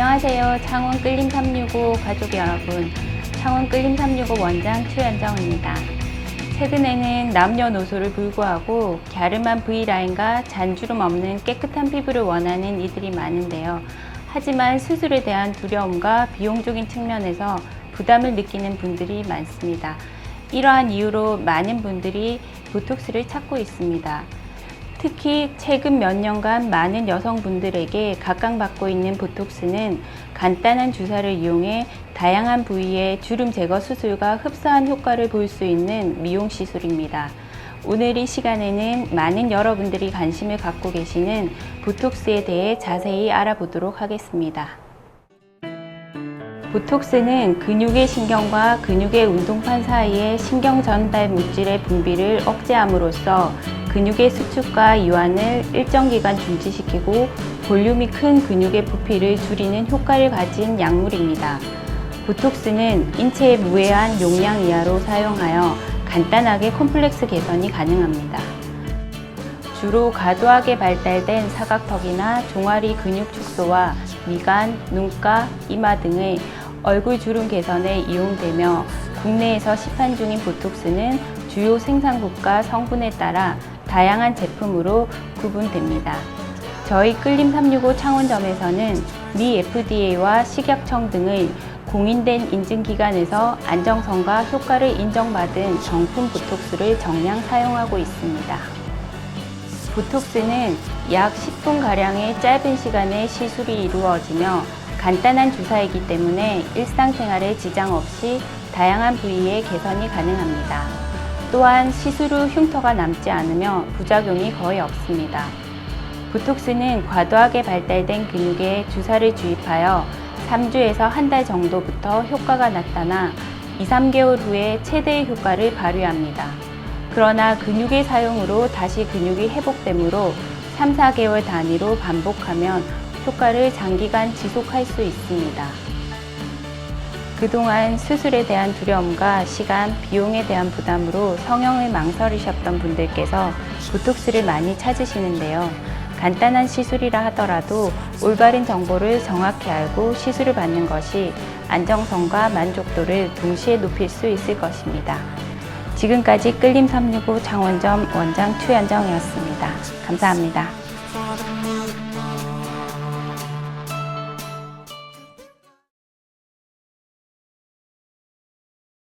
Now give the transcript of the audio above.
안녕하세요. 창원 끌림 365 가족 여러분. 창원 끌림 365 원장 최연정입니다. 최근에는 남녀노소를 불구하고 갸름한 V라인과 잔주름 없는 깨끗한 피부를 원하는 이들이 많은데요. 하지만 수술에 대한 두려움과 비용적인 측면에서 부담을 느끼는 분들이 많습니다. 이러한 이유로 많은 분들이 보톡스를 찾고 있습니다. 특히 최근 몇 년간 많은 여성분들에게 각광받고 있는 보톡스는 간단한 주사를 이용해 다양한 부위의 주름 제거 수술과 흡사한 효과를 볼 수 있는 미용 시술입니다. 오늘 이 시간에는 많은 여러분들이 관심을 갖고 계시는 보톡스에 대해 자세히 알아보도록 하겠습니다. 보톡스는 근육의 신경과 근육의 운동판 사이의 신경 전달 물질의 분비를 억제함으로써 근육의 수축과 이완을 일정 기간 중지시키고 볼륨이 큰 근육의 부피를 줄이는 효과를 가진 약물입니다. 보톡스는 인체의 무해한 용량 이하로 사용하여 간단하게 콤플렉스 개선이 가능합니다. 주로 과도하게 발달된 사각턱이나 종아리 근육 축소와 미간, 눈가, 이마 등의 얼굴 주름 개선에 이용되며 국내에서 시판 중인 보톡스는 주요 생산국가 성분에 따라 다양한 제품으로 구분됩니다. 저희 끌림 365 창원점에서는 미 FDA와 식약청 등의 공인된 인증기관에서 안정성과 효과를 인정받은 정품 보톡스를 정량 사용하고 있습니다. 보톡스는 약 10분가량의 짧은 시간에 시술이 이루어지며 간단한 주사이기 때문에 일상생활에 지장 없이 다양한 부위의 개선이 가능합니다. 또한 시술 후 흉터가 남지 않으며 부작용이 거의 없습니다. 보톡스는 과도하게 발달된 근육에 주사를 주입하여 3주에서 한 달 정도부터 효과가 나타나 2, 3개월 후에 최대의 효과를 발휘합니다. 그러나 근육의 사용으로 다시 근육이 회복되므로 3, 4개월 단위로 반복하면 효과를 장기간 지속할 수 있습니다. 그동안 수술에 대한 두려움과 시간, 비용에 대한 부담으로 성형을 망설이셨던 분들께서 보톡스를 많이 찾으시는데요. 간단한 시술이라 하더라도 올바른 정보를 정확히 알고 시술을 받는 것이 안정성과 만족도를 동시에 높일 수 있을 것입니다. 지금까지 끌림 365 장원점 원장 최연정이었습니다. 감사합니다.